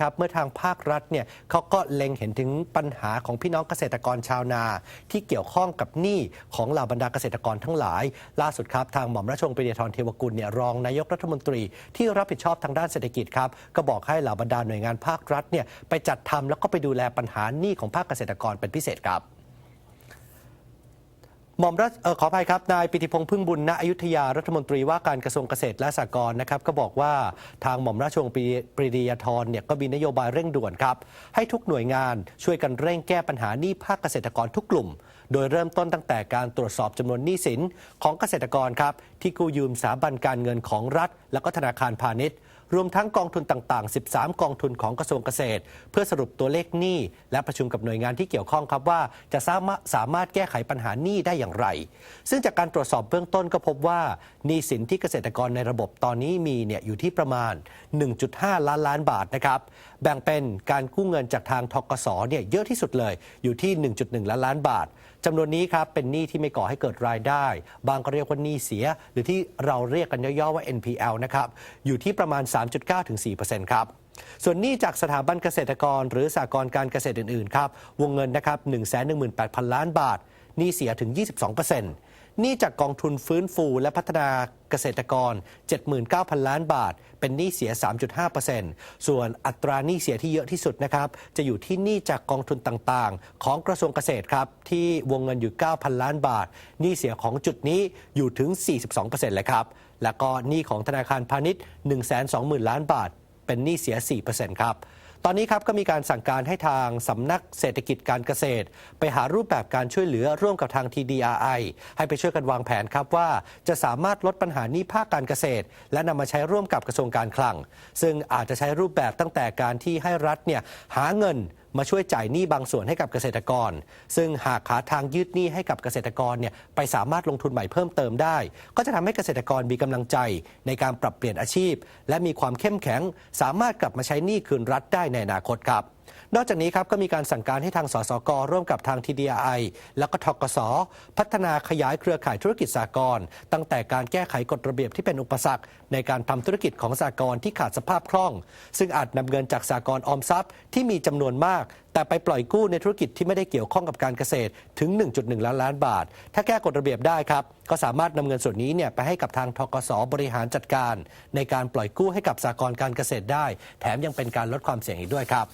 ครับเมื่อทางภาครัฐเนี่ยเขาก็เล็งเห็นถึงปัญหาของพี่น้องเกษตรกรชาวนา ที่เกี่ยวข้องกับหนี้ของเหล่าบรรดาเกษตรกรทั้งหลาย ล่าสุดครับทางหม่อมราชวงศ์ปรีดีธรเทวกุลเนี่ยรองนายกรัฐมนตรีที่รับผิดชอบทางด้านเศรษฐกิจครับก็บอกให้เหล่าบรรดาหน่วยงานภาครัฐเนี่ยไปจัดทำแล้วก็ไปดูแลปัญหาหนี้ของภาคเกษตรกรเป็นพิเศษครับ หม่อมรัชออขออภัยครับ นายปิติพงษ์พึ่งบุญณอยุธยารัฐมนตรีว่าการกระทรวงเกษตรและสหกรณ์นะครับ ก็บอกว่าทางหม่อมราชวงศ์ปรีดียธรเนี่ยก็มีนโยบายเร่งด่วนครับ ให้ทุกหน่วยงานช่วยกันเร่งแก้ปัญหาหนี้ภาคเกษตรกรทุกกลุ่ม โดยเริ่มต้นตั้งแต่การตรวจสอบจำนวนหนี้สินของเกษตรกรครับที่กู้ยืมสถาบันการเงินของรัฐ และก็ธนาคารพาณิชย์ รวมทั้งกองทุนต่าง ๆ 13 กองทุนของกระทรวงเกษตร เพื่อสรุปตัวเลขหนี้และประชุมกับหน่วยงานที่เกี่ยวข้องครับว่า จะสามารถสามารถแก้ไขปัญหาหนี้ได้อย่างไร ซึ่งจากการตรวจสอบเบื้องต้นก็พบว่าหนี้สินที่เกษตรกรในระบบตอนนี้มีเนี่ยอยู่ที่ประมาณ 1.5 ล้านล้านบาทนะครับแบ่งเป็นการกู้เงินจากทางทกสเนี่ยเยอะที่สุดเลยอยู่ที่ 1.1 ล้านล้านบาทจำนวนนี้ครับเป็นหนี้ที่ไม่ก่อให้เกิดรายได้ บางก็เรียกว่าหนี้เสีย หรือที่เราเรียกกันย่อๆว่า NPL นะครับอยู่ที่ประมาณ3.9-4%ครับส่วนหนี้จากสถาบันเกษตรกร หรือสากรการเกษตรอื่นๆครับวงเงินนะครับ118,000 ล้านบาทหนี้เสียถึง 22% นี้จากกองทุนฟื้นฟูและพัฒนาเกษตรกร 79,000 ล้านบาท เป็นหนี้เสีย 3.5%ส่วนอัตราหนี้เสียที่เยอะที่สุดนะครับ จะอยู่ที่หนี้จากกองทุนต่างๆ ของกระทรวงเกษตรครับ ที่วงเงินอยู่ 9,000 ล้านบาท หนี้เสียของจุดนี้อยู่ถึง 42%เลยครับ แล้วก็หนี้ของธนาคารพาณิชย์ 120,000 ล้านบาท เป็นหนี้เสีย 4%ครับ ตอนนี้ครับก็มีการสั่งการให้ทางสำนักเศรษฐกิจการเกษตร ไปหารูปแบบการช่วยเหลือร่วมกับทาง TDRI ให้ไปช่วยกันวางแผนครับว่า จะสามารถลดปัญหานี้ภาคการเกษตร และนำมาใช้ร่วมกับกระทรวงการคลัง ซึ่งอาจจะใช้รูปแบบตั้งแต่การที่ให้รัฐเนี่ยหาเงิน มาช่วยจ่ายหนี้บางส่วนให้กับเกษตรกร ซึ่งหากหาทางยืดหนี้ให้กับเกษตรกรเนี่ยไปสามารถลงทุนใหม่เพิ่มเติมได้ ก็จะทำให้เกษตรกรมีกำลังใจในการปรับเปลี่ยนอาชีพ และมีความเข้มแข็ง สามารถกลับมาใช้หนี้คืนรัฐได้ในอนาคตครับ นอกจากนี้ครับก็มีการสั่งการให้ทางสสกร่วมกับทาง TDI แล้วก็ทกส พัฒนาขยายเครือข่ายธุรกิจสากลตั้งแต่การแก้ไขกฎระเบียบที่เป็นอุปสรรค ในการทำธุรกิจของสากลที่ขาดสภาพคล่อง ซึ่งอาจนำเงินจากสากลออมทรัพย์ที่มีจำนวนมาก แต่ไปปล่อยกู้ในธุรกิจที่ไม่ได้เกี่ยวข้องกับการเกษตรถึง 1.1 ล้านล้านบาท ถ้าแก้กฎระเบียบได้ครับก็สามารถนำเงินส่วนนี้เนี่ยไปให้กับทางทกสบริหารจัดการ ในการปล่อยกู้ให้กับสากลการเกษตรได้ แถมยังเป็นการลดความเสี่ยงอีกด้วยครับ